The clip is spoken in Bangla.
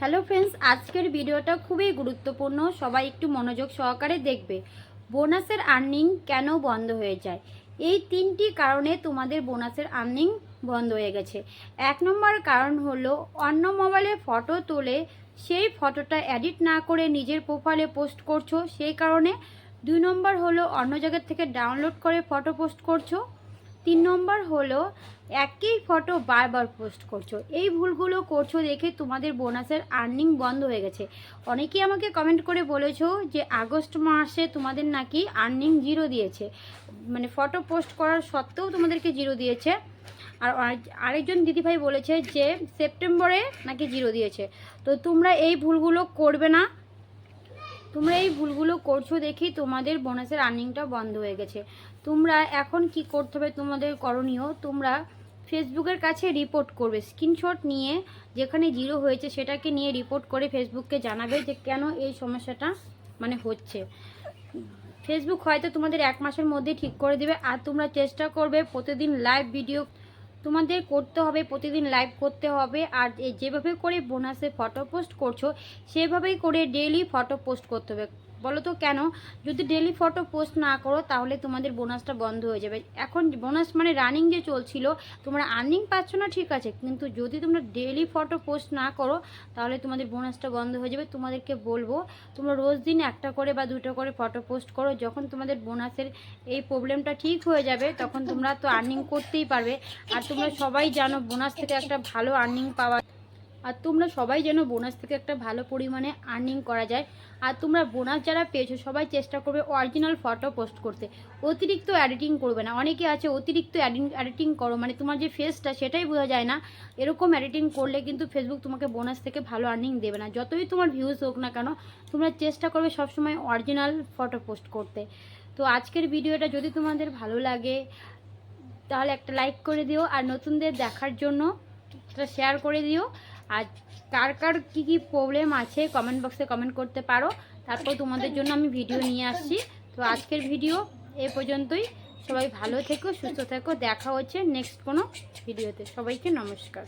হ্যালো ফ্রেন্ডস, আজকের ভিডিওটা খুবই গুরুত্বপূর্ণ। সবাই একটু মনোযোগ সহকারে দেখবে। বোনাসের আর্নিং কেন বন্ধ হয়ে যায়? এই তিনটি কারণে তোমাদের বোনাসের আর্নিং বন্ধ হয়ে গেছে। এক নম্বর কারণ হলো, অন্য মোবাইলে ফটো তুলে, সেই ফটোটা এডিট না করে নিজের প্রোফাইলে পোস্ট করছ, সেই কারণে। দুই নম্বর হলো, অন্য জায়গা থেকে ডাউনলোড করে ফটো পোস্ট করছ। তিন নম্বর হলো, একই ফটো বারবার পোস্ট করছ। এই ভুলগুলো করছ দেখে তোমাদের বোনাসের আর্নিং বন্ধ হয়ে গেছে। অনেকেই আমাকে কমেন্ট করে বলেছ যে, আগস্ট মাসে তোমাদের নাকি আর্নিং জিরো দিয়েছে। মানে ফটো পোস্ট করার সত্ত্বেও তোমাদেরকে জিরো দিয়েছে। আর আরেকজন দিদিভাই বলেছে যে, সেপ্টেম্বরে নাকি জিরো দিয়েছে। তো তোমরা এই ভুলগুলো করবে না। তোমরা এই ভুলগুলো করছ দেখেই তোমাদের বোনাসের আর্নিংটা বন্ধ হয়ে গেছে। তোমরা এখন কি করতে হবে তোমাদের করণীয়? তোমরা ফেসবুকের কাছে রিপোর্ট করবে। স্ক্রিনশট নিয়ে যেখানে জিরো হয়েছে সেটাকে নিয়ে রিপোর্ট করে ফেসবুককে জানাবে যে কেন এই সমস্যাটা মানে হচ্ছে। ফেসবুক হয়তো তোমাদের এক মাসের মধ্যে ঠিক করে দেবে আর তোমরা চেষ্টা করবে প্রতিদিন লাইভ ভিডিও তোমাদের করতে হবে, প্রতিদিন লাইভ করতে হবে। আর যেভাবে করে বোনাসে ফটো পোস্ট করছ, সেভাবেই করে ডেলি ফটো পোস্ট করতে হবে। বলো তো কেন? যদি ডেলি ফটো পোস্ট না করো, তাহলে তোমাদের বোনাসটা বন্ধ হয়ে যাবে। এখন বোনাস মানে রানিং যে চলছিল, তোমরা আর্নিং পাচ্ছ না, ঠিক আছে। কিন্তু যদি তোমরা ডেলি ফটো পোস্ট না করো, তাহলে তোমাদের বোনাসটা বন্ধ হয়ে যাবে। তোমাদেরকে বলব, তোমরা রোজ দিন একটা করে বা দুটো করে ফটো পোস্ট করো। যখন তোমাদের বোনাসের এই প্রবলেমটা ঠিক হয়ে যাবে, তখন তোমরা তো আর্নিং করতেই পারবে। আর তোমরা সবাই জানো বোনাস থেকে একটা ভালো আর্নিং পাওয়া আর তোমরা সবাই যেন বোনাস থেকে একটা ভালো পরিমাণে আর্নিং করা যায়। আর তোমরা বোনাস যারা পেয়েছ, সবাই চেষ্টা করবে অরিজিনাল ফটো পোস্ট করতে। অতিরিক্ত এডিটিং করবে না। অনেকে আছে, অতিরিক্ত এডিটিং করো। মানে তোমার যে ফেসটা সেটাই বোঝা যায় না। এরকম এডিটিং করলে কিন্তু ফেসবুক তোমাকে বোনাস থেকে ভালো আর্নিং দেবে না। যতই তোমার ভিউজ হোক না কেন, তোমরা চেষ্টা করবে সবসময় অরিজিনাল ফটো পোস্ট করতে। তো আজকের ভিডিওটা যদি তোমাদের ভালো লাগে, তাহলে একটা লাইক করে দিও। আর নতুনদের দেখার জন্য সেটা শেয়ার করে দিও। আর কার কার কী কী প্রবলেম আছে কমেন্ট বক্সে কমেন্ট করতে পারো। তারপর তোমাদের জন্য আমি ভিডিও নিয়ে আসছি। তো আজকের ভিডিও এ পর্যন্তই। সবাই ভালো থেকো, সুস্থ থেকো। দেখা হচ্ছে নেক্সট কোনো ভিডিওতে সবাইকে নমস্কার।